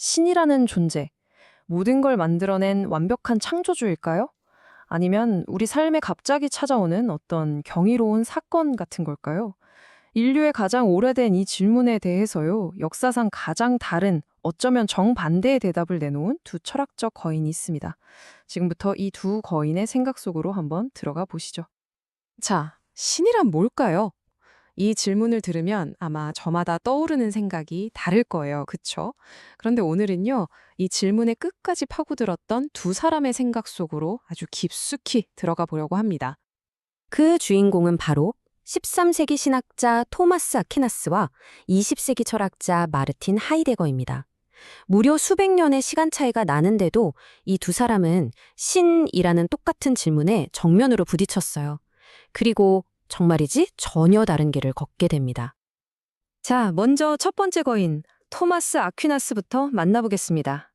신이라는 존재, 모든 걸 만들어낸 완벽한 창조주일까요? 아니면 우리 삶에 갑자기 찾아오는 어떤 경이로운 사건 같은 걸까요? 인류의 가장 오래된 이 질문에 대해서요, 역사상 가장 다른, 어쩌면 정반대의 대답을 내놓은 두 철학적 거인이 있습니다. 지금부터 이 두 거인의 생각 속으로 한번 들어가 보시죠. 자, 신이란 뭘까요? 이 질문을 들으면 아마 저마다 떠오르는 생각이 다를 거예요. 그쵸? 그런데 오늘은요, 이 질문의 끝까지 파고들었던 두 사람의 생각 속으로 아주 깊숙이 들어가 보려고 합니다. 그 주인공은 바로 13세기 신학자 토마스 아퀴나스와 20세기 철학자 마르틴 하이데거입니다. 무려 수백 년의 시간 차이가 나는데도 이 두 사람은 신이라는 똑같은 질문에 정면으로 부딪혔어요. 그리고 정말이지 전혀 다른 길을 걷게 됩니다. 자, 먼저 첫 번째 거인, 토마스 아퀴나스부터 만나보겠습니다.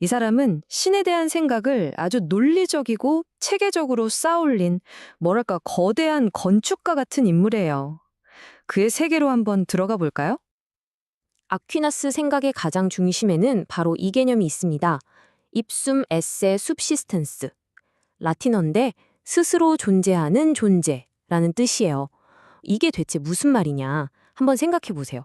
이 사람은 신에 대한 생각을 아주 논리적이고 체계적으로 쌓아올린, 뭐랄까, 거대한 건축가 같은 인물이에요. 그의 세계로 한번 들어가 볼까요? 아퀴나스 생각의 가장 중심에는 바로 이 개념이 있습니다. ipsum esse subsistens. 라틴어인데 스스로 존재하는 존재 라는 뜻이에요. 이게 대체 무슨 말이냐? 한번 생각해 보세요.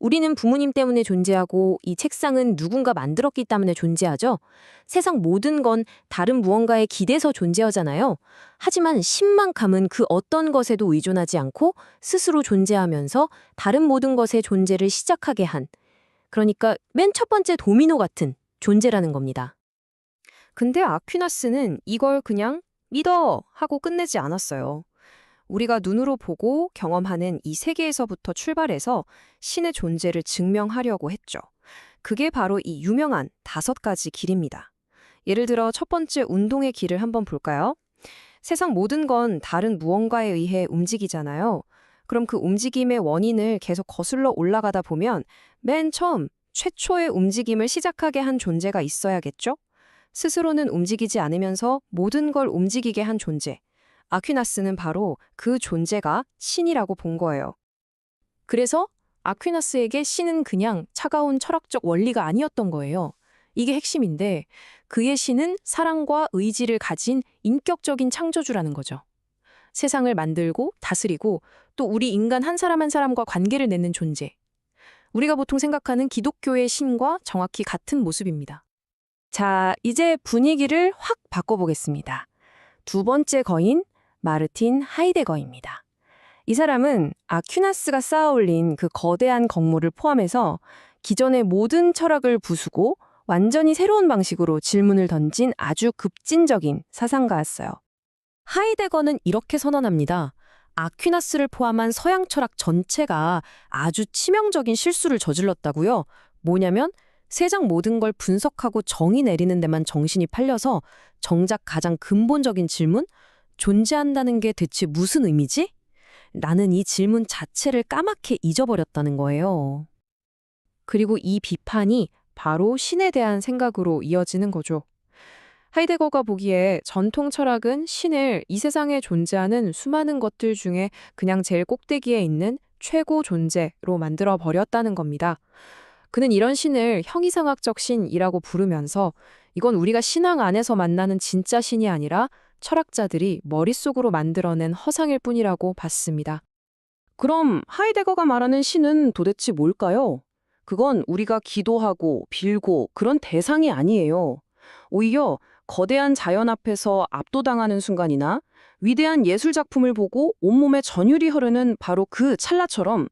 우리는 부모님 때문에 존재하고 이 책상은 누군가 만들었기 때문에 존재하죠. 세상 모든 건 다른 무언가에 기대서 존재하잖아요. 하지만 신만감은 그 어떤 것에도 의존하지 않고 스스로 존재하면서 다른 모든 것의 존재를 시작하게 한 그러니까 맨 첫 번째 도미노 같은 존재라는 겁니다. 근데 아퀴나스는 이걸 그냥 믿어 하고 끝내지 않았어요. 우리가 눈으로 보고 경험하는 이 세계에서부터 출발해서 신의 존재를 증명하려고 했죠. 그게 바로 이 유명한 다섯 가지 길입니다. 예를 들어 첫 번째 운동의 길을 한번 볼까요? 세상 모든 건 다른 무언가에 의해 움직이잖아요. 그럼 그 움직임의 원인을 계속 거슬러 올라가다 보면 맨 처음 최초의 움직임을 시작하게 한 존재가 있어야겠죠? 스스로는 움직이지 않으면서 모든 걸 움직이게 한 존재. 아퀴나스는 바로 그 존재가 신이라고 본 거예요. 그래서 아퀴나스에게 신은 그냥 차가운 철학적 원리가 아니었던 거예요. 이게 핵심인데 그의 신은 사랑과 의지를 가진 인격적인 창조주라는 거죠. 세상을 만들고 다스리고 또 우리 인간 한 사람 한 사람과 관계를 맺는 존재. 우리가 보통 생각하는 기독교의 신과 정확히 같은 모습입니다. 자, 이제 분위기를 확 바꿔보겠습니다. 두 번째 거인, 마르틴 하이데거입니다. 이 사람은 아퀴나스가 쌓아올린 그 거대한 건물을 포함해서 기존의 모든 철학을 부수고 완전히 새로운 방식으로 질문을 던진 아주 급진적인 사상가였어요. 하이데거는 이렇게 선언합니다. 아퀴나스를 포함한 서양 철학 전체가 아주 치명적인 실수를 저질렀다고요. 뭐냐면 세상 모든 걸 분석하고 정의 내리는 데만 정신이 팔려서 정작 가장 근본적인 질문? 존재한다는 게 대체 무슨 의미지? 나는 이 질문 자체를 까맣게 잊어버렸다는 거예요. 그리고 이 비판이 바로 신에 대한 생각으로 이어지는 거죠. 하이데거가 보기에 전통 철학은 신을 이 세상에 존재하는 수많은 것들 중에 그냥 제일 꼭대기에 있는 최고 존재로 만들어 버렸다는 겁니다. 그는 이런 신을 형이상학적 신이라고 부르면서 이건 우리가 신앙 안에서 만나는 진짜 신이 아니라 철학자들이 머릿속으로 만들어낸 허상일 뿐이라고 봤습니다. 그럼 하이데거가 말하는 신은 도대체 뭘까요? 그건 우리가 기도하고 빌고 그런 대상이 아니에요. 오히려 거대한 자연 앞에서 압도당하는 순간이나 위대한 예술 작품을 보고 온몸에 전율이 흐르는 바로 그 찰나처럼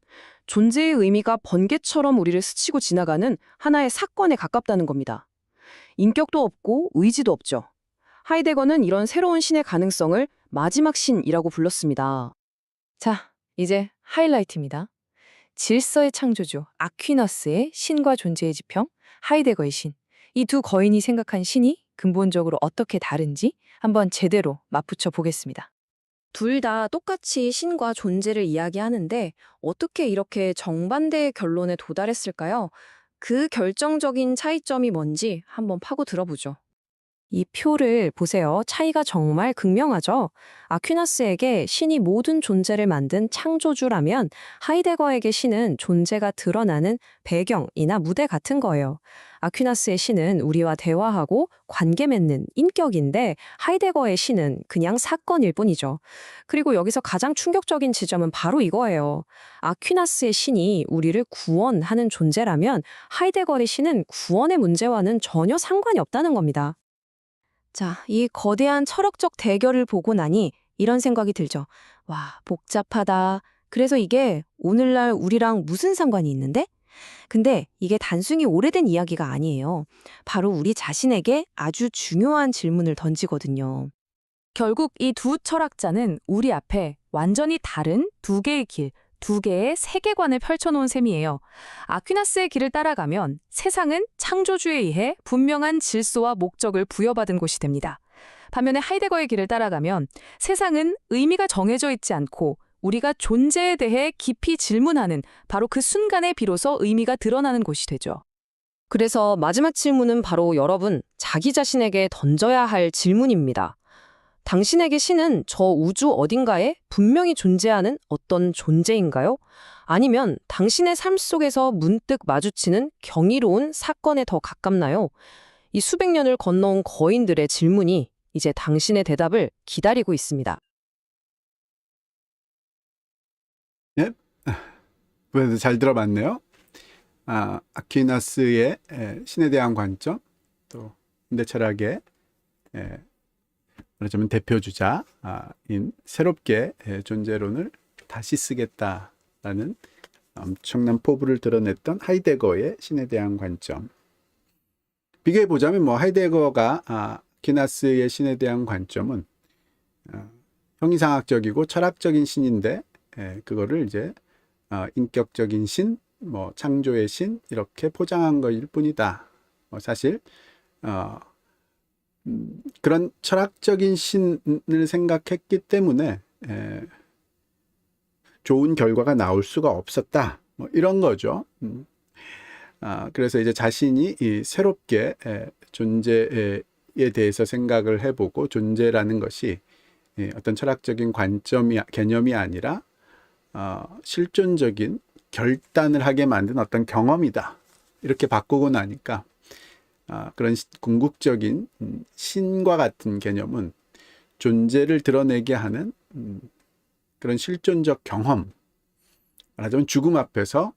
존재의 의미가 번개처럼 우리를 스치고 지나가는 하나의 사건에 가깝다는 겁니다. 인격도 없고 의지도 없죠. 하이데거는 이런 새로운 신의 가능성을 마지막 신이라고 불렀습니다. 자, 이제 하이라이트입니다. 질서의 창조주 아퀴너스의 신과 존재의 지평, 하이데거의 신. 이 두 거인이 생각한 신이 근본적으로 어떻게 다른지 한번 제대로 맞붙여 보겠습니다. 둘 다 똑같이 신과 존재를 이야기하는데 어떻게 이렇게 정반대의 결론에 도달했을까요? 그 결정적인 차이점이 뭔지 한번 파고 들어보죠. 이 표를 보세요. 차이가 정말 극명하죠? 아퀴나스에게 신이 모든 존재를 만든 창조주라면 하이데거에게 신은 존재가 드러나는 배경이나 무대 같은 거예요. 아퀴나스의 신은 우리와 대화하고 관계 맺는 인격인데 하이데거의 신은 그냥 사건일 뿐이죠. 그리고 여기서 가장 충격적인 지점은 바로 이거예요. 아퀴나스의 신이 우리를 구원하는 존재라면 하이데거의 신은 구원의 문제와는 전혀 상관이 없다는 겁니다. 자, 이 거대한 철학적 대결을 보고 나니 이런 생각이 들죠. 와, 복잡하다. 그래서 이게 오늘날 우리랑 무슨 상관이 있는데? 근데 이게 단순히 오래된 이야기가 아니에요. 바로 우리 자신에게 아주 중요한 질문을 던지거든요. 결국 이 두 철학자는 우리 앞에 완전히 다른 두 개의 길, 두 개의 세계관을 펼쳐놓은 셈이에요. 아퀴나스의 길을 따라가면 세상은 창조주에 의해 분명한 질서와 목적을 부여받은 곳이 됩니다. 반면에 하이데거의 길을 따라가면 세상은 의미가 정해져 있지 않고 우리가 존재에 대해 깊이 질문하는 바로 그 순간에 비로소 의미가 드러나는 곳이 되죠. 그래서 마지막 질문은 바로 여러분 자기 자신에게 던져야 할 질문입니다. 당신에게 신은 저 우주 어딘가에 분명히 존재하는 어떤 존재인가요? 아니면 당신의 삶 속에서 문득 마주치는 경이로운 사건에 더 가깝나요? 이 수백 년을 건너온 거인들의 질문이 이제 당신의 대답을 기다리고 있습니다. 그래도 잘 들어봤네요. 아, 아퀴나스의 에, 신에 대한 관점, 또 현대 철학의 에, 말하자면 대표 주자인 새롭게 에, 존재론을 다시 쓰겠다라는 엄청난 포부를 드러냈던 하이데거의 신에 대한 관점. 비교해 보자면 뭐 하이데거가 아, 아퀴나스의 신에 대한 관점은 어, 형이상학적이고 철학적인 신인데 에, 그거를 이제 어, 인격적인 신, 뭐 창조의 신 이렇게 포장한 것일 뿐이다. 뭐 사실 어, 음, 그런 철학적인 신을 생각했기 때문에 에, 좋은 결과가 나올 수가 없었다. 뭐 이런 거죠. 음. 아, 그래서 이제 자신이 이 새롭게 에, 존재에 대해서 생각을 해보고 존재라는 것이 예, 어떤 철학적인 관점이 개념이 아니라 어, 실존적인 결단을 하게 만든 어떤 경험이다. 이렇게 바꾸고 나니까 아, 그런 시- 궁극적인 음, 신과 같은 개념은 존재를 드러내게 하는 음, 그런 실존적 경험. 말하자면 죽음 앞에서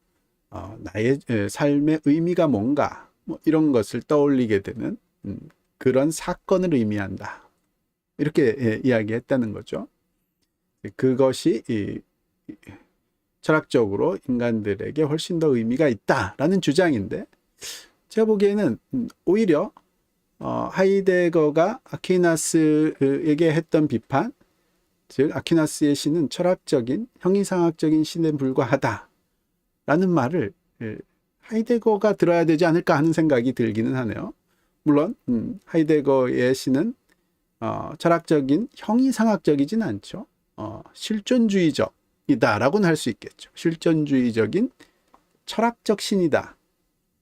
어, 나의 에, 삶의 의미가 뭔가 뭐 이런 것을 떠올리게 되는 음, 그런 사건을 의미한다. 이렇게 예, 이야기했다는 거죠. 그것이 철학적으로 인간들에게 훨씬 더 의미가 있다라는 주장인데 제가 보기에는 음, 오히려 어, 하이데거가 아퀴나스에게 했던 비판, 즉 아퀴나스의 신은 철학적인 형이상학적인 신에 불과하다라는 말을 예, 하이데거가 들어야 되지 않을까 하는 생각이 들기는 하네요. 물론 음, 하이데거의 신은 어, 철학적인 형이상학적이진 않죠. 어, 실존주의적이다라고는 할 수 있겠죠. 실존주의적인 철학적 신이다.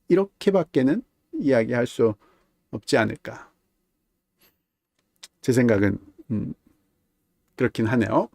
이렇게밖에는 이야기할 수 없지 않을까. 제 생각은 음, 그렇긴 하네요.